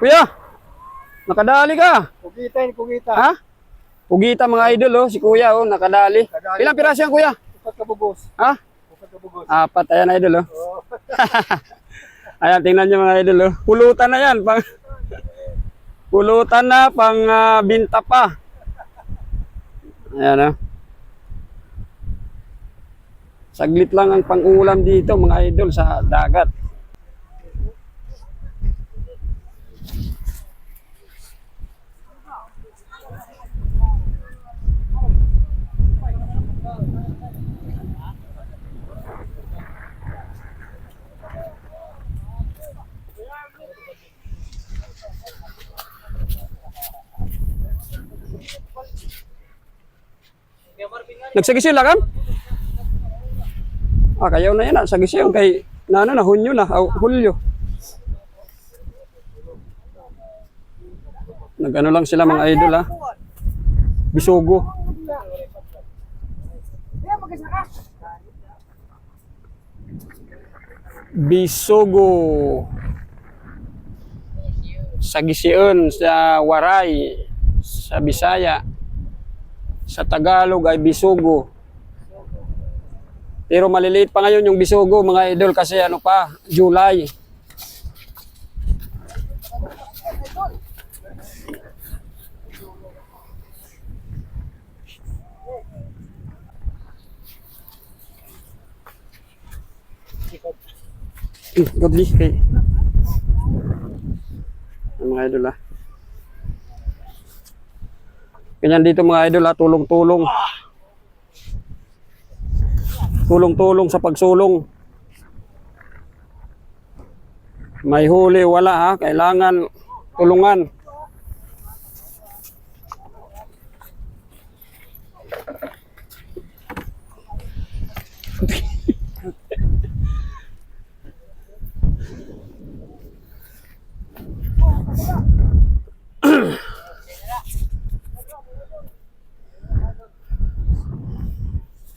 Kuya, nakadali ka. Kugita yun, kugita. Ha? Pugita mga idol oh, si kuya oh, nakadali. Nakadali. Ilang piraso yan kuya? Upat kabugos. Ha? Upat kabugos. Apat, ayan idol oh. Oh. Ayan, tingnan nyo mga idol oh. Pulutan na yan. Pang, pulutan na, pang ah, binta pa. Ayan oh. Saglit lang ang pang-ulam dito mga idol sa dagat. Nagsagisyon lang kan? Ah, kayaw na yan ah. Sagisyon kay na ano na Hunyo na, ah, Hulyo. Nagano lang sila mga idol ah. Bisugo. Bisugo. Sa Gision, sa Waray, sa Bisaya. Sa Tagalog ay Bisugo. Pero maliliit pa ngayon yung Bisugo mga idol kasi ano pa, July. Hmm, Godly kay mga idol ah. Ganyan dito mga idol ah, tulong-tulong. Tulong-tulong sa pagsulong. May huli, wala ha. Kailangan tulungan.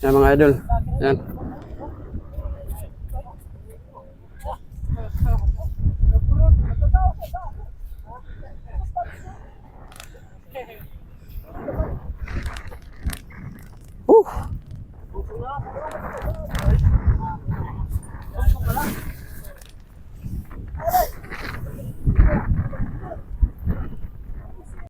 Yan mga idol. Yan. Woo!